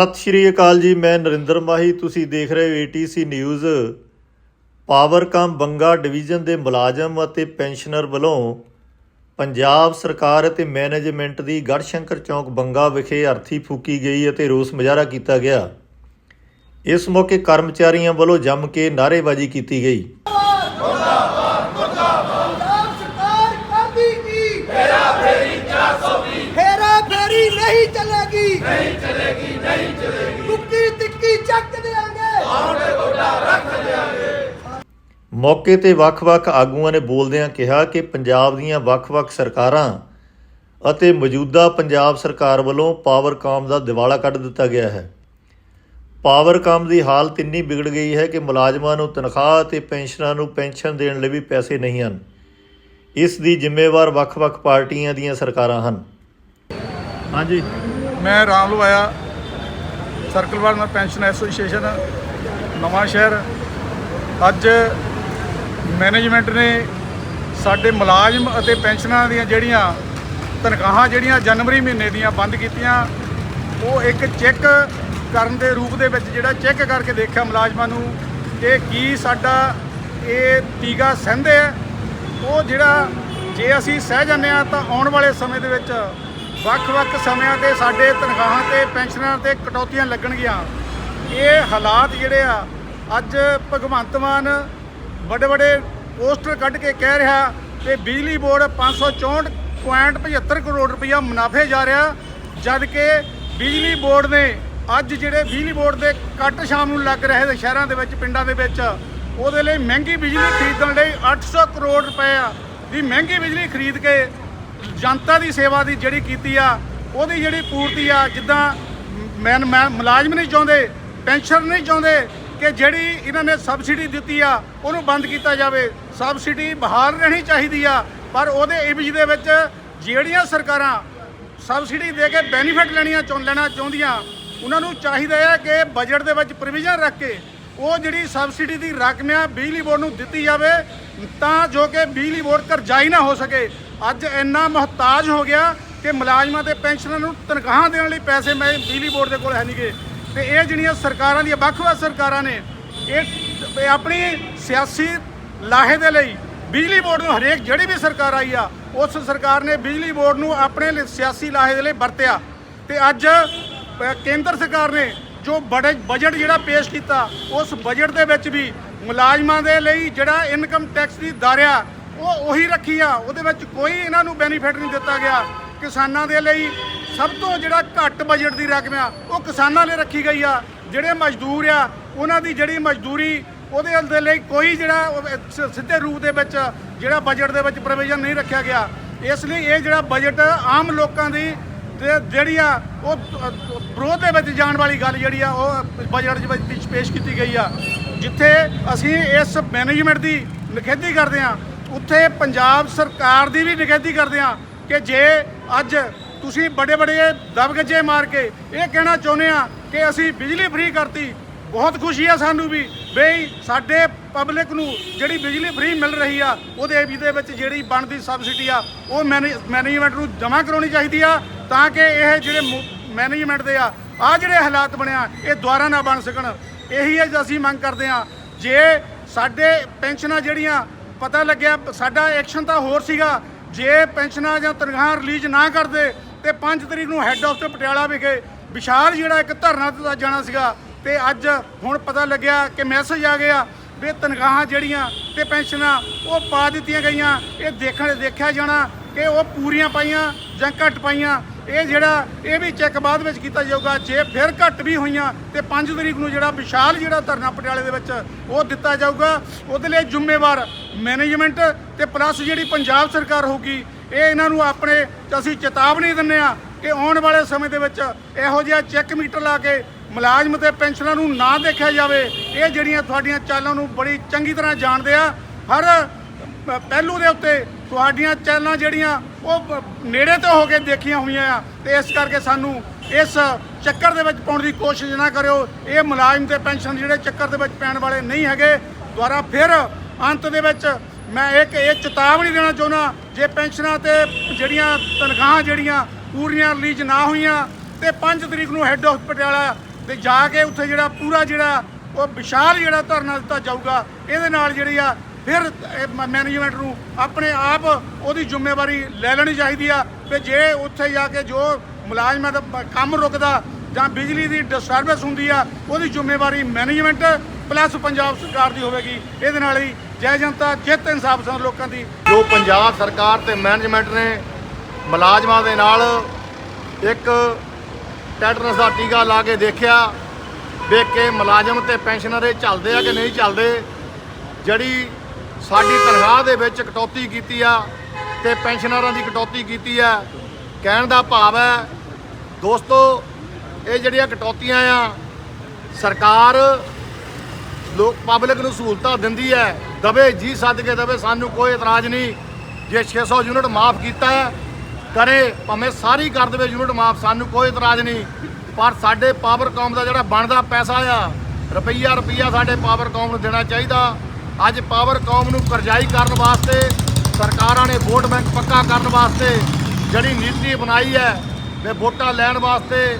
ਸਤਿ ਸ਼੍ਰੀ ਅਕਾਲ ਜੀ, ਮੈਂ ਨਰਿੰਦਰ ਮਾਹੀ। ਤੁਸੀਂ ਦੇਖ ਰਹੇ ਹੋ ATC news Powercom Banga division ਦੇ ਮੁਲਾਜ਼ਮ ਅਤੇ ਪੈਨਸ਼ਨਰ ਵੱਲੋਂ ਪੰਜਾਬ ਸਰਕਾਰ ਅਤੇ ਮੈਨੇਜਮੈਂਟ ਦੀ ਗੜਸ਼ੰਕਰ ਚੌਂਕ ਬੰਗਾ ਵਿਖੇ ਅਰਥੀ ਫੂਕੀ ਗਈ ਅਤੇ ਰੋਸ ਮੁਜ਼ਾਹਰਾ ਕੀਤਾ ਗਿਆ। ਇਸ ਮੌਕੇ ਕਰਮਚਾਰੀਆਂ ਵੱਲੋਂ ਜੰਮ ਕੇ ਨਾਅਰੇਬਾਜ਼ੀ ਕੀਤੀ ਗਈ। ਨਹੀਂ ਚਲੇਗੀ। ਨਹੀਂ ਚਲੇਗੀ। ਨਹੀਂ ਚਲੇਗੀ ਟੁੱਕੀ ਟਿੱਕੀ ਚੱਕ ਦੇਾਂਗੇ ਮੌਕੇ ਤੇ ਵੱਖ-ਵੱਖ ਆਗੂਆਂ ਨੇ ਬੋਲਦਿਆਂ ਕਿਹਾ ਕਿ ਪੰਜਾਬ ਦੀਆਂ ਵੱਖ-ਵੱਖ ਸਰਕਾਰਾਂ ਅਤੇ ਮੌਜੂਦਾ ਪੰਜਾਬ ਸਰਕਾਰ ਵੱਲੋਂ ਪਾਵਰਕਾਮ ਦਾ ਦਿਵਾਲਾ ਕੱਢ ਦਿੱਤਾ ਗਿਆ ਹੈ। ਪਾਵਰਕਾਮ ਦੀ ਹਾਲਤ ਇੰਨੀ ਵਿਗੜ ਗਈ ਹੈ ਕਿ ਮੁਲਾਜ਼ਮਾਂ ਨੂੰ ਤਨਖਾਹ ਅਤੇ ਪੈਨਸ਼ਨਾਂ ਨੂੰ ਪੈਨਸ਼ਨ ਦੇਣ ਲਈ ਵੀ ਪੈਸੇ ਨਹੀਂ ਹਨ। ਇਸ ਦੀ ਜ਼ਿੰਮੇਵਾਰ ਵੱਖ-ਵੱਖ ਪਾਰਟੀਆਂ ਦੀਆਂ ਸਰਕਾਰਾਂ ਹਨ। ਹਾਂਜੀ। ਮੈਂ ਰਾਮ ਲਵਾਇਆ ਸਰਕਲ ਵਾਰਡ ਪੈਨਸ਼ਨ ਐਸੋਸੀਏਸ਼ਨ, ਨਵਾਂ ਸ਼ਹਿਰ। ਅੱਜ ਮੈਨੇਜਮੈਂਟ ਨੇ ਸਾਡੇ ਮੁਲਾਜ਼ਮ ਅਤੇ ਪੈਨਸ਼ਨਾਂ ਦੀਆਂ ਜਿਹੜੀਆਂ ਤਨਖਾਹਾਂ ਜਿਹੜੀਆਂ ਜਨਵਰੀ ਮਹੀਨੇ ਦੀਆਂ ਬੰਦ ਕੀਤੀਆਂ, ਉਹ ਇੱਕ ਚੈੱਕ ਕਰਨ ਦੇ ਰੂਪ ਦੇ ਵਿੱਚ ਜਿਹੜਾ ਚੈੱਕ ਕਰਕੇ ਦੇਖਿਆ ਮੁਲਾਜ਼ਮਾਂ ਨੂੰ ਕਿ ਕੀ ਸਾਡਾ ਇਹ ਟੀਕਾ ਸਹਿੰਦੇ ਹੈ ਉਹ ਜਿਹੜਾ ਜੇ ਅਸੀਂ ਸਹਿ ਜਾਂਦੇ ਹਾਂ ਤਾਂ ਆਉਣ ਵਾਲੇ ਸਮੇਂ ਦੇ ਵਿੱਚ ਵੱਖ-ਵੱਖ ਸਮਿਆਂ ਤੇ ਸਾਡੇ ਤਨਖਾਹਾਂ ਤੇ ਪੈਨਸ਼ਨਾਂ ਤੇ ਕਟੌਤੀਆਂ ਲੱਗਣਗੀਆਂ। ਇਹ ਹਾਲਾਤ ਜਿਹੜੇ ਆ, ਅੱਜ ਭਗਵੰਤ ਮਾਨ ਵੱਡੇ ਵੱਡੇ ਪੋਸਟਰ ਕੱਢ ਕੇ ਕਹਿ ਰਿਹਾ ਕਿ ਬਿਜਲੀ ਬੋਰਡ 564.75 ਕਰੋੜ ਰੁਪਇਆ ਮੁਨਾਫੇ ਜਾ ਰਿਹਾ ਜਦ ਕਿ ਬਿਜਲੀ ਬੋਰਡ ਨੇ ਅੱਜ ਜਿਹੜੇ ਬਿਜਲੀ ਬੋਰਡ ਦੇ ਕੱਟ ਸ਼ਾਮ ਨੂੰ ਲੱਗ ਰਹੇ ਨੇ ਸ਼ਹਿਰਾਂ ਦੇ ਵਿੱਚ, ਪਿੰਡਾਂ ਦੇ ਵਿੱਚ, ਉਹਦੇ ਲਈ ਮਹਿੰਗੀ ਬਿਜਲੀ ਖਰੀਦਣ ਲਈ 800 ਕਰੋੜ ਰੁਪਏ ਦੀ ਮਹਿੰਗੀ ਬਿਜਲੀ ਖਰੀਦ ਕੇ ਜਨਤਾ ਦੀ ਸੇਵਾ ਦੀ ਜਿਹੜੀ ਕੀਤੀ ਆ, ਉਹਦੀ ਜਿਹੜੀ ਪੂਰਤੀ ਆ, ਜਿੱਦਾਂ ਮੈਂ ਮੈਂ ਮੁਲਾਜ਼ਮ ਨਹੀਂ ਚਾਹੁੰਦੇ, ਪੈਨਸ਼ਨ ਨਹੀਂ ਚਾਹੁੰਦੇ ਕਿ ਜਿਹੜੀ ਇਹਨਾਂ ਨੇ ਸਬਸਿਡੀ ਦਿੱਤੀ ਆ, ਉਹਨੂੰ ਬੰਦ ਕੀਤਾ ਜਾਵੇ। ਸਬਸਿਡੀ ਬਹਾਲ ਰਹਿਣੀ ਚਾਹੀਦੀ ਆ, ਪਰ ਉਹਦੇ ਇਵਜ ਦੇ ਵਿੱਚ ਜਿਹੜੀਆਂ ਸਰਕਾਰਾਂ ਸਬਸਿਡੀ ਦੇ ਕੇ ਬੈਨੀਫਿਟ ਲੈਣੀਆਂ ਚਾਹੁੰ ਲੈਣਾ ਚਾਹੁੰਦੀਆਂ, ਉਹਨਾਂ ਨੂੰ ਚਾਹੀਦਾ ਹੈ ਕਿ ਬਜਟ ਦੇ ਵਿੱਚ ਪ੍ਰੋਵੀਜ਼ਨ ਰੱਖ ਕੇ ਉਹ ਜਿਹੜੀ ਸਬਸਿਡੀ ਦੀ ਰਕਮ ਆ ਬਿਜਲੀ ਬੋਰਡ ਨੂੰ ਦਿੱਤੀ ਜਾਵੇ, ਤਾਂ ਜੋ ਕਿ ਬਿਜਲੀ ਬੋਰਡ ਕਰਜ਼ਾਈ ਨਾ ਹੋ ਸਕੇ। ਅੱਜ ਇੰਨਾ ਮੁਹਤਾਜ ਹੋ ਗਿਆ ਕਿ ਮੁਲਾਜ਼ਮਾਂ ਤੇ ਪੈਨਸ਼ਨਰਾਂ ਨੂੰ ਤਨਖਾਹਾਂ ਦੇਣ ਲਈ ਪੈਸੇ ਮੈਂ ਬਿਜਲੀ ਬੋਰਡ ਦੇ ਕੋਲ ਹੈ ਨਹੀਂਗੇ ਤੇ ਇਹ ਜਿਹੜੀਆਂ ਸਰਕਾਰਾਂ ਦੀਆਂ, ਵੱਖ-ਵੱਖ ਸਰਕਾਰਾਂ ਨੇ, ਇਹ ਆਪਣੀ ਸਿਆਸੀ ਲਾਹੇ ਦੇ ਲਈ ਬਿਜਲੀ ਬੋਰਡ ਨੂੰ ਹਰੇਕ ਜਿਹੜੀ ਵੀ ਸਰਕਾਰ ਆਈ ਆ, ਉਸ ਸਰਕਾਰ ਨੇ ਬਿਜਲੀ ਬੋਰਡ ਨੂੰ ਆਪਣੇ ਸਿਆਸੀ ਲਾਹੇ ਦੇ ਲਈ ਵਰਤਿਆ। ਤੇ ਅੱਜ ਕੇਂਦਰ ਸਰਕਾਰ ਨੇ ਜੋ ਬੜੇ ਬਜਟ ਜਿਹੜਾ ਪੇਸ਼ ਕੀਤਾ, ਉਸ ਬਜਟ ਦੇ ਵਿੱਚ ਵੀ ਮੁਲਾਜ਼ਮਾਂ ਦੇ ਲਈ ਜਿਹੜਾ ਇਨਕਮ ਟੈਕਸ ਦੀ ਦਰ ਆ ਉਹ ਉਹੀ ਰੱਖੀ ਆ, ਉਹਦੇ ਵਿੱਚ ਕੋਈ ਇਹਨਾਂ ਨੂੰ ਬੈਨੀਫਿਟ ਨਹੀਂ ਦਿੱਤਾ ਗਿਆ। ਕਿਸਾਨਾਂ ਦੇ ਲਈ ਸਭ ਤੋਂ ਜਿਹੜਾ ਘੱਟ ਬਜਟ ਦੀ ਰਕਮ ਆ, ਉਹ ਕਿਸਾਨਾਂ ਲਈ ਰੱਖੀ ਗਈ ਆ। ਜਿਹੜੇ ਮਜ਼ਦੂਰ ਆ, ਉਹਨਾਂ ਦੀ ਜਿਹੜੀ ਮਜ਼ਦੂਰੀ, ਉਹਦੇ ਦੇ ਲਈ ਕੋਈ ਜਿਹੜਾ ਸਿੱਧੇ ਰੂਪ ਦੇ ਵਿੱਚ ਜਿਹੜਾ ਬਜਟ ਦੇ ਵਿੱਚ ਪ੍ਰੋਵੀਜ਼ਨ ਨਹੀਂ ਰੱਖਿਆ ਗਿਆ। ਇਸ ਲਈ ਇਹ ਜਿਹੜਾ ਬਜਟ ਆਮ ਲੋਕਾਂ ਦੀ ਤੇ ਜਿਹੜੀ ਆ, ਉਹ, ਵਿਰੋਧ ਦੇ ਵਿੱਚ ਜਾਣ ਵਾਲੀ ਗੱਲ ਜਿਹੜੀ ਆ, ਉਹ ਬਜਟ ਦੇ ਵਿੱਚ ਪੇਸ਼- ਕੀਤੀ ਗਈ ਆ। ਜਿੱਥੇ ਅਸੀਂ ਇਸ ਮੈਨੇਜਮੈਂਟ ਦੀ ਨਿਖੇਧੀ ਕਰਦੇ ਆ ਉੱਥੇ ਪੰਜਾਬ ਸਰਕਾਰ ਦੀ ਵੀ ਨਿਖੇਧੀ ਕਰਦੇ ਆ ਕਿ ਜੇ ਅੱਜ ਤੁਸੀਂ ਬੜੇ ਬੜੇ ਦਬਗਜੇ ਮਾਰ ਕੇ ਇਹ ਕਹਿਣਾ ਚਾਹੁੰਦੇ ਆ ਕਿ ਅਸੀਂ ਬਿਜਲੀ ਫ੍ਰੀ ਕਰਤੀ, ਬਹੁਤ ਖੁਸ਼ੀ ਆ ਸਾਨੂੰ ਵੀ ਬਈ ਸਾਡੇ ਪਬਲਿਕ ਨੂੰ ਜਿਹੜੀ ਬਿਜਲੀ ਫ੍ਰੀ ਮਿਲ ਰਹੀ ਆ, ਉਹਦੇ ਵੀ ਦੇ ਵਿੱਚ ਜਿਹੜੀ ਬਣਦੀ ਸਬਸਿਡੀ ਆ, ਉਹ ਮੈਨੇਜਮੈਂਟ ਨੂੰ ਜਮ੍ਹਾਂ ਕਰਾਉਣੀ ਚਾਹੀਦੀ ਆ ਤਾਂ ਕਿ ਇਹ ਜਿਹੜੇ ਮੈਨੇਜਮੈਂਟ ਦੇ ਆ ਆ ਜਿਹੜੇ ਹਾਲਾਤ ਬਣਿਆ ਇਹ ਦੁਬਾਰਾ ਨਾ ਬਣ ਸਕਣ। ਇਹੀ ਹੈ ਅਸੀਂ ਮੰਗ ਕਰਦੇ ਆ ਜੇ ਸਾਡੇ ਪੈਨਸ਼ਨਾਂ ਜਿਹੜੀਆਂ, ਪਤਾ ਲੱਗਿਆ, ਸਾਡਾ ਐਕਸ਼ਨ ਤਾਂ ਹੋਰ ਸੀਗਾ। ਜੇ ਪੈਨਸ਼ਨਾਂ ਜਾਂ ਤਨਖਾਹਾਂ ਰਿਲੀਜ਼ ਨਾ ਕਰਦੇ, ਤੇ 5 ਤਰੀਕ ਨੂੰ ਹੈੱਡ ਆਫਿਸ ਪਟਿਆਲਾ ਵਿਖੇ ਵਿਸ਼ਾਲ ਜਿਹੜਾ ਇੱਕ ਧਰਨਾ ਦਿੱਤਾ ਜਾਣਾ ਸੀਗਾ। ਤੇ ਅੱਜ ਹੁਣ ਪਤਾ ਲੱਗਿਆ ਕਿ ਮੈਸੇਜ ਆ ਗਿਆ ਵੀ ਤਨਖਾਹਾਂ ਜਿਹੜੀਆਂ ਤੇ ਪੈਨਸ਼ਨਾਂ, ਉਹ ਪਾ ਦਿੱਤੀਆਂ ਗਈਆਂ। ਇਹ ਦੇਖਣ, ਦੇਖਿਆ ਜਾਣਾ ਕਿ ਉਹ ਪੂਰੀਆਂ ਪਾਈਆਂ ਜਾਂ ਘੱਟ ਪਾਈਆਂ। ਇਹ ਜਿਹੜਾ ਇਹ ਵੀ ਚੈੱਕ ਬਾਅਦ ਵਿੱਚ ਕੀਤਾ ਜਾਊਗਾ, ਜੇ ਫਿਰ ਘੱਟ ਵੀ ਹੋਈਆਂ, ਤੇ 5 ਤਰੀਕ ਨੂੰ ਜਿਹੜਾ ਵਿਸ਼ਾਲ ਜਿਹੜਾ ਧਰਨਾ ਪਟਿਆਲੇ ਦੇ ਵਿੱਚ ਉਹ ਦਿੱਤਾ ਜਾਊਗਾ। ਉਹਦੇ ਲਈ ਜ਼ਿੰਮੇਵਾਰ ਮੈਨੇਜਮੈਂਟ ਤੇ ਪਲੱਸ ਜਿਹੜੀ ਪੰਜਾਬ ਸਰਕਾਰ ਹੋਊਗੀ, ਇਹ ਇਹਨਾਂ ਨੂੰ ਆਪਣੇ ਅਸੀਂ ਚੇਤਾਵਨੀ ਦਿੰਦੇ ਆ ਕਿ ਆਉਣ ਵਾਲੇ ਸਮੇਂ ਦੇ ਵਿੱਚ ਇਹੋ ਜਿਹਾ ਚੈੱਕ ਮੀਟਰ ਲਾ ਕੇ ਮੁਲਾਜ਼ਮ ਤੇ ਪੈਨਸ਼ਨਰਾਂ ਨੂੰ ਨਾ ਦੇਖਿਆ ਜਾਵੇ। ਇਹ ਜਿਹੜੀਆਂ ਤੁਹਾਡੀਆਂ ਚਾਲਾਂ ਨੂੰ ਬੜੀ ਚੰਗੀ ਤਰ੍ਹਾਂ ਜਾਣਦੇ ਆ। ਹਰ ਪਹਿਲੂ ਦੇ ਉੱਤੇ ਤੁਹਾਡੀਆਂ ਚੈਨਲਾਂ ਜਿਹੜੀਆਂ ਉਹ ਨੇੜੇ ਤੋਂ ਹੋ ਕੇ ਦੇਖੀਆਂ ਹੋਈਆਂ ਆ ਤੇ ਇਸ ਕਰਕੇ ਸਾਨੂੰ ਇਸ ਚੱਕਰ ਦੇ ਵਿੱਚ ਪਾਉਣ ਦੀ ਕੋਸ਼ਿਸ਼ ਨਾ ਕਰਿਓ। ਇਹ ਮੁਲਾਜ਼ਮ ਤੇ ਪੈਨਸ਼ਨ ਜਿਹੜੇ ਚੱਕਰ ਦੇ ਵਿੱਚ ਪੈਣ ਵਾਲੇ ਨਹੀਂ ਹੈਗੇ, ਦੁਬਾਰਾ ਫਿਰ ਅੰਤ ਦੇ ਵਿੱਚ ਮੈਂ ਇੱਕ ਇਹ ਚੇਤਾਵਨੀ ਦੇਣਾ ਚਾਹੁੰਦਾ, ਜੇ ਪੈਨਸ਼ਨਾਂ ਤੇ ਜਿਹੜੀਆਂ ਤਨਖਾਹਾਂ ਜਿਹੜੀਆਂ ਪੂਰੀਆਂ ਰਿਲੀਜ਼ ਨਾ ਹੋਈਆਂ, ਤੇ 5 ਤਰੀਕ ਨੂੰ ਹੈੱਡ ਆਫ ਪਟਿਆਲਾ ਤੇ ਜਾ ਕੇ ਉੱਥੇ ਜਿਹੜਾ ਪੂਰਾ ਜਿਹੜਾ ਉਹ ਵਿਸ਼ਾਲ ਜਿਹੜਾ ਧਰਨਾ ਦਿੱਤਾ ਜਾਊਗਾ, ਇਹਦੇ ਨਾਲ ਜਿਹੜੀ ਆ ਫਿਰ ਮੈਨੇਜਮੈਂਟ ਨੂੰ ਆਪਣੇ ਆਪ ਉਹਦੀ ਜ਼ਿੰਮੇਵਾਰੀ ਲੈ ਲੈਣੀ ਚਾਹੀਦੀ ਆ ਕਿ ਜੇ ਉੱਥੇ ਜਾ ਕੇ ਜੋ ਮੁਲਾਜ਼ਮਾਂ ਦਾ ਕੰਮ ਰੁਕਦਾ ਜਾਂ ਬਿਜਲੀ ਦੀ ਡਿਸਟਰਬੈਂਸ ਹੁੰਦੀ ਆ, ਉਹਦੀ ਜ਼ਿੰਮੇਵਾਰੀ ਮੈਨੇਜਮੈਂਟ ਪਲੱਸ ਪੰਜਾਬ ਸਰਕਾਰ ਦੀ ਹੋਵੇਗੀ। ਇਹਦੇ ਨਾਲ ਹੀ ਜੈ ਜਨਤਾ ਜਿੱਤ ਇਨਸਾਫ ਸਨ ਲੋਕਾਂ ਦੀ। ਜੋ ਪੰਜਾਬ ਸਰਕਾਰ ਤੇ ਮੈਨੇਜਮੈਂਟ ਨੇ ਮੁਲਾਜ਼ਮਾਂ ਦੇ ਨਾਲ ਇੱਕ ਟੈਟਨਸ ਦਾ ਟੀਕਾ ਲਾ ਕੇ ਦੇਖਿਆ ਵੇਖ ਕੇ ਮੁਲਾਜ਼ਮ ਤੇ ਪੈਨਸ਼ਨਰ ਇਹ ਚੱਲਦੇ ਆ ਕਿ ਨਹੀਂ ਚੱਲਦੇ। ਜਿਹੜੀ ਸਾਡੀ ਤਨਖਾਹ ਦੇ ਵਿੱਚ ਕਟੌਤੀ ਕੀਤੀ ਆ ਤੇ ਪੈਨਸ਼ਨਰਾਂ ਦੀ ਕਟੌਤੀ ਕੀਤੀ ਆ। ਕਹਿਣ ਦਾ ਭਾਵ ਹੈ, ਦੋਸਤੋ, ਇਹ ਜਿਹੜੀਆਂ ਕਟੌਤੀਆਂ ਆ, ਸਰਕਾਰ ਲੋਕ ਪਬਲਿਕ ਨੂੰ ਸਹੂਲਤਾਂ ਦਿੰਦੀ ਹੈ। ਦਵੇ ਜੀ ਸੱਦ ਕੇ ਦਵੇ, ਸਾਨੂੰ ਕੋਈ ਇਤਰਾਜ਼ ਨਹੀਂ। ਜੇ 600 ਯੂਨਿਟ ਮਾਫ ਕੀਤਾ ਹੈ, ਕਰੇ, ਭਾਵੇਂ ਸਾਰੀ ਕਰ ਦੇਵੇ ਯੂਨਿਟ ਮਾਫ, ਸਾਨੂੰ ਕੋਈ ਇਤਰਾਜ਼ ਨਹੀਂ। ਪਰ ਸਾਡੇ ਪਾਵਰਕਾਮ ਦਾ ਜਿਹੜਾ ਬਣਦਾ ਪੈਸਾ ਆ, ਰੁਪਈਆ ਰੁਪਈਆ ਸਾਡੇ ਪਾਵਰਕਾਮ ਨੂੰ ਦੇਣਾ ਚਾਹੀਦਾ। ਅੱਜ ਪਾਵਰਕਾਮ ਨੂੰ ਕਰਜ਼ਾਈ ਕਰਨ ਵਾਸਤੇ, ਸਰਕਾਰਾਂ ਨੇ ਵੋਟ ਬੈਂਕ ਪੱਕਾ ਕਰਨ ਵਾਸਤੇ ਜਿਹੜੀ ਨੀਤੀ ਬਣਾਈ ਹੈ ਵੀ ਵੋਟਾਂ ਲੈਣ ਵਾਸਤੇ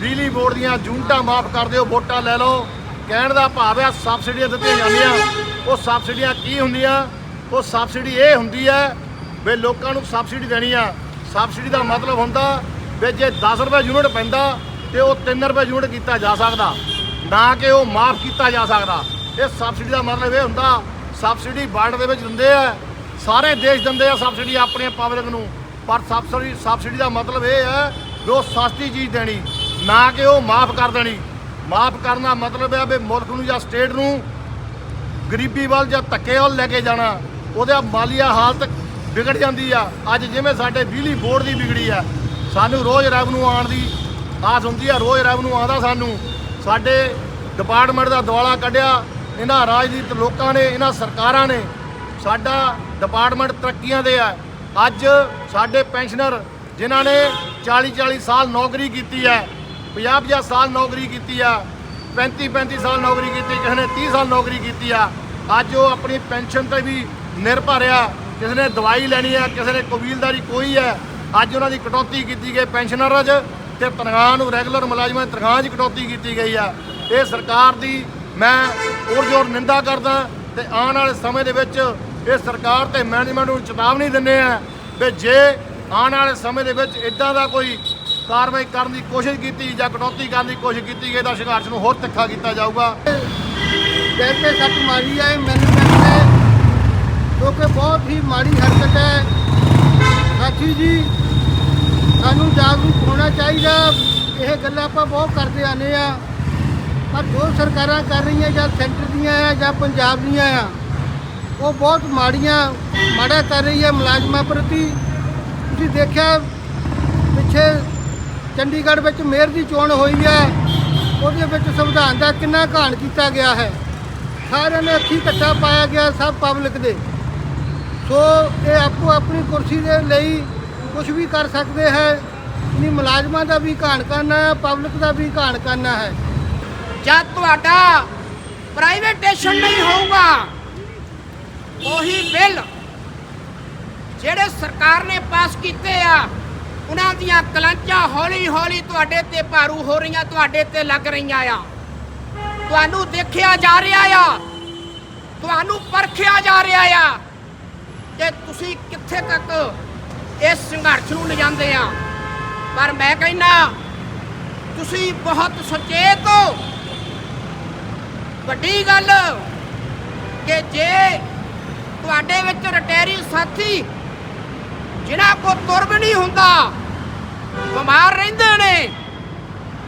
ਬਿਜਲੀ ਬੋਰਡ ਦੀਆਂ ਯੂਨਿਟਾਂ ਮਾਫ ਕਰ ਦਿਓ, ਵੋਟਾਂ ਲੈ ਲਓ। ਕਹਿਣ ਦਾ ਭਾਵ ਹੈ ਸਬਸਿਡੀਆਂ ਦਿੱਤੀਆਂ ਜਾਂਦੀਆਂ। ਉਹ ਸਬਸਿਡੀਆਂ ਕੀ ਹੁੰਦੀਆਂ? ਉਹ ਸਬਸਿਡੀ ਇਹ ਹੁੰਦੀ ਹੈ ਵੀ ਲੋਕਾਂ ਨੂੰ ਸਬਸਿਡੀ ਦੇਣੀ ਆ। ਸਬਸਿਡੀ ਦਾ ਮਤਲਬ ਹੁੰਦਾ ਵੀ ਜੇ 10 ਰੁਪਏ ਯੂਨਿਟ ਪੈਂਦਾ ਤੇ ਉਹ 3 ਰੁਪਏ ਯੂਨਿਟ ਕੀਤਾ ਜਾ ਸਕਦਾ। ਨਾ ਕਿ ਉਹ ਮਾਫ ਕੀਤਾ ਜਾ ਸਕਦਾ। ਇਹ ਸਬਸਿਡੀ ਦਾ ਮਤਲਬ ਇਹ ਹੁੰਦਾ ਸਬਸਿਡੀ ਵਰਲਡ ਦੇ ਵਿੱਚ ਦਿੰਦੇ ਆ, ਸਾਰੇ ਦੇਸ਼ ਦਿੰਦੇ ਆ ਸਬਸਿਡੀ ਆਪਣੇ ਪਬਲਿਕ ਨੂੰ। ਪਰ ਸਬਸਿਡੀ ਸਬਸਿਡੀ ਦਾ ਮਤਲਬ ਇਹ ਹੈ ਵੀ ਉਹ ਸਸਤੀ ਚੀਜ਼ ਦੇਣੀ, ਨਾ ਕਿ ਉਹ ਮਾਫ ਕਰ ਦੇਣੀ। ਮਾਫ ਕਰਨ ਦਾ ਮਤਲਬ ਹੈ ਵੀ ਮੁਲਕ ਨੂੰ ਜਾਂ ਸਟੇਟ ਨੂੰ ਗਰੀਬੀ ਵੱਲ ਜਾਂ ਧੱਕੇ ਵੱਲ ਲੈ ਕੇ ਜਾਣਾ, ਉਹਦਾ ਮਾਲੀਆ ਹਾਲਤ ਵਿਗੜ ਜਾਂਦੀ ਆ। ਅੱਜ ਜਿਵੇਂ ਸਾਡੇ ਬਿਜਲੀ ਬੋਰਡ ਦੀ ਵਿਗੜੀ ਆ, ਸਾਨੂੰ ਰੋਜ਼ ਰੈਵਨਿਊ ਆਉਣ ਦੀ ਆਸ ਹੁੰਦੀ ਆ, ਰੋਜ਼ ਰੈਵਨਿਊ ਆਉਂਦਾ ਸਾਨੂੰ। ਸਾਡੇ ਡਿਪਾਰਟਮੈਂਟ ਦਾ ਦਿਵਾਲਾ ਕੱਢਿਆ ਇਹਨਾਂ ਰਾਜਨੀਤਿਕ ਲੋਕਾਂ ਨੇ, ਇਹਨਾਂ ਸਰਕਾਰਾਂ ਨੇ, ਸਾਡਾ ਡਿਪਾਰਟਮੈਂਟ ਤਰੱਕੀਆਂ ਦੇ ਆ। ਅੱਜ ਸਾਡੇ ਪੈਨਸ਼ਨਰ ਜਿਨ੍ਹਾਂ ਨੇ 40 40 ਸਾਲ ਨੌਕਰੀ ਕੀਤੀ ਹੈ 50 50 ਸਾਲ ਨੌਕਰੀ ਕੀਤੀ ਆ 35 35 ਸਾਲ ਨੌਕਰੀ ਕੀਤੀ, ਕਿਸੇ ਨੇ 30 ਸਾਲ ਨੌਕਰੀ ਕੀਤੀ ਆ, ਅੱਜ ਉਹ ਆਪਣੀ ਪੈਨਸ਼ਨ ਤੇ ਵੀ ਨਿਰਭਰ ਆ ਕਿਸੇ ਨੇ ਦਵਾਈ ਲੈਣੀ ਆ, ਕਿਸੇ ਨੇ ਕਬੀਲਦਾਰੀ ਕੋਈ ਹੈ ਅੱਜ ਉਹਨਾਂ ਦੀ ਕਟੌਤੀ ਕੀਤੀ ਗਈ ਪੈਨਸ਼ਨਰਾਂ 'ਚ ਤੇ ਤਨਖਾਹ ਨੂੰ ਰੈਗੂਲਰ ਮੁਲਾਜ਼ਮਾਂ ਦੀ ਤਨਖਾਹ 'ਚ ਕਟੌਤੀ ਕੀਤੀ ਗਈ ਆ। ਇਹ ਸਰਕਾਰ ਦੀ ਮੈਂ ਪੁਰਜੋਰ ਨਿੰਦਾ ਕਰਦਾ ਤੇ ਆਉਣ ਵਾਲੇ ਸਮੇਂ ਦੇ ਵਿੱਚ ਇਹ ਸਰਕਾਰ ਤੇ ਮੈਨੇਜਮੈਂਟ ਨੂੰ ਚੇਤਾਵਨੀ ਦਿੰਦੇ ਆ ਵੀ ਜੇ ਆਉਣ ਵਾਲੇ ਸਮੇਂ ਦੇ ਵਿੱਚ ਇਦਾਂ ਦਾ ਕੋਈ ਕਾਰਵਾਈ ਕਰਨ ਦੀ ਕੋਸ਼ਿਸ਼ ਕੀਤੀ ਜਾਂ ਕਟੌਤੀ ਕਰਨ ਦੀ ਕੋਸ਼ਿਸ਼ ਕੀਤੀ ਗਈ ਤਾਂ ਸੰਘਰਸ਼ ਨੂੰ ਹੋਰ ਤਿੱਖਾ ਕੀਤਾ ਜਾਊਗਾ। ਜੈਸੇ ਸੱਟ ਮਾਰੀ ਹੈ ਮੈਨੇਜਮੈਂਟ ਨੇ ਜੋ ਬਹੁਤ ਹੀ ਮਾੜੀ ਹਰਕਤ ਹੈ। ਸਾਥੀ ਜੀ, ਸਾਨੂੰ ਜਾਗਰੂਕ ਹੋਣਾ ਚਾਹੀਦਾ। ਇਹ ਗੱਲਾਂ ਆਪਾਂ ਬਹੁਤ ਕਰਦੇ ਆਨੇ ਆ। ਪਰ ਜੋ ਸਰਕਾਰਾਂ ਕਰ ਰਹੀਆਂ ਜਾਂ ਸੈਂਟਰ ਦੀਆਂ ਆ ਜਾਂ ਪੰਜਾਬ ਦੀਆਂ ਆ, ਉਹ ਬਹੁਤ ਮਾੜੀਆਂ, ਮਾੜਾ ਕਰ ਰਹੀ ਹੈ ਮੁਲਾਜ਼ਮਾਂ ਪ੍ਰਤੀ। ਤੁਸੀਂ ਦੇਖਿਆ, ਪਿੱਛੇ ਚੰਡੀਗੜ੍ਹ ਵਿੱਚ ਮੇਅਰ ਦੀ ਚੋਣ ਹੋਈ ਹੈ ਉਹਦੇ ਵਿੱਚ ਸੰਵਿਧਾਨ ਦਾ ਕਿੰਨਾ ਘਾਣ ਕੀਤਾ ਗਿਆ ਹੈ। ਸਾਰਿਆਂ ਨੇ ਅੱਖੀ ਕੱਟਾ ਪਾਇਆ ਗਿਆ ਸਭ ਪਬਲਿਕ ਦੇ। ਸੋ ਇਹ ਆਪੋ ਆਪਣੀ ਕੁਰਸੀ ਦੇ ਲਈ ਕੁਝ ਵੀ ਕਰ ਸਕਦੇ ਹੈ। ਨਹੀਂ ਮੁਲਾਜ਼ਮਾਂ ਦਾ ਵੀ ਘਾਣ ਕਰਨਾ ਹੈ ਪਬਲਿਕ ਦਾ ਵੀ ਘਾਣ ਕਰਨਾ ਹੈ। ਜਦ ਤੁਹਾਡਾ ਪ੍ਰਾਈਵੇਟੇਸ਼ਨ ਨਹੀਂ ਹੋਊਗਾ, ਉਹੀ ਬਿੱਲ ਜਿਹੜੇ ਸਰਕਾਰ ਨੇ ਪਾਸ ਕੀਤੇ ਆ, ਉਹਨਾਂ ਦੀਆਂ ਕਲੰਚਾਂ ਹੌਲੀ ਹੌਲੀ ਤੁਹਾਡੇ ਤੇ ਭਾਰੂ ਹੋ ਰਹੀਆਂ, ਤੁਹਾਡੇ ਤੇ ਲੱਗ ਰਹੀਆਂ ਆ। ਤੁਹਾਨੂੰ ਦੇਖਿਆ ਜਾ ਰਿਹਾ ਆ, ਤੁਹਾਨੂੰ ਪਰਖਿਆ ਜਾ ਰਿਹਾ ਆ ਕਿ ਤੁਸੀਂ ਕਿੱਥੇ ਤੱਕ ਇਸ ਸੰਘਰਸ਼ ਨੂੰ ਲਿਜਾਂਦੇ ਆ। ਪਰ ਮੈਂ ਕਹਿੰਦਾ, ਤੁਸੀਂ ਬਹੁਤ ਸੁਚੇਤ ਹੋ। ਵੱਡੀ ਗੱਲ ਕਿ ਜੇ ਤੁਹਾਡੇ ਵਿੱਚ ਰਟੈਰੀ ਸਾਥੀ ਜਿਨ੍ਹਾਂ ਕੋ ਤੁਰ ਵੀ ਨਹੀਂ ਹੁੰਦਾ, ਬਿਮਾਰ ਰਹਿੰਦੇ ਨੇ,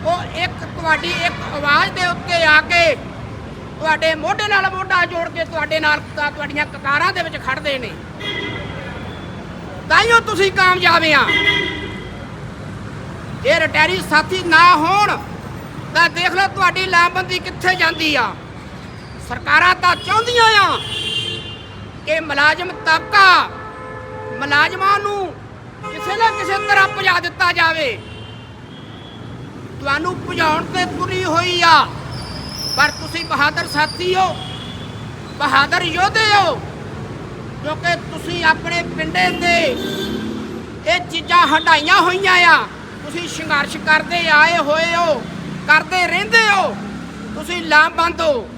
ਉਹ ਇੱਕ ਤੁਹਾਡੀ ਇੱਕ ਆਵਾਜ਼ ਦੇ ਉੱਤੇ ਆ ਕੇ ਤੁਹਾਡੇ ਮੋਢੇ ਨਾਲ ਮੋਢਾ ਜੋੜ ਕੇ ਤੁਹਾਡੇ ਨਾਲ ਤੁਹਾਡੀਆਂ ਕਤਾਰਾਂ ਦੇ ਵਿੱਚ ਖੜਦੇ ਨੇ। ਤਾਈਓ ਤੁਸੀਂ ਕਾਮਯਾਬ ਆ। ਜੇ ਰਟੈਰੀ ਸਾਥੀ ਨਾ ਹੋਣ, ਤਾਂ ਦੇਖ ਲਓ ਤੁਹਾਡੀ ਲਾਮਬੰਦੀ ਕਿੱਥੇ ਜਾਂਦੀ ਆ। ਸਰਕਾਰਾਂ ਤਾਂ ਚਾਹੁੰਦੀਆਂ ਆ ਕਿ ਮੁਲਾਜ਼ਮ ਤਬਕਾ ਮੁਲਾਜ਼ਮਾਂ ਨੂੰ ਕਿਸੇ ਨਾ ਕਿਸੇ ਤਰ੍ਹਾਂ ਭਜਾ ਦਿੱਤਾ ਜਾਵੇ। ਤੁਹਾਨੂੰ ਭਜਾਉਣ ਤੇ ਤੁਰੀ ਹੋਈ ਆ, ਪਰ ਤੁਸੀਂ ਬਹਾਦਰ ਸਾਥੀ ਹੋ, ਬਹਾਦਰ ਯੋਧੇ ਹੋ, ਕਿਉਂਕਿ ਤੁਸੀਂ ਆਪਣੇ ਪਿੰਡੇ ਤੇ ਇਹ ਚੀਜ਼ਾਂ ਹਟਾਈਆਂ ਹੋਈਆਂ ਆ। ਤੁਸੀਂ ਸੰਘਰਸ਼ ਕਰਦੇ ਆਏ ਹੋਏ ਹੋ, ਕਰਦੇ ਰਹਿੰਦੇ ਹੋ। ਤੁਸੀਂ ਲਾਮਬੰਦ ਹੋ।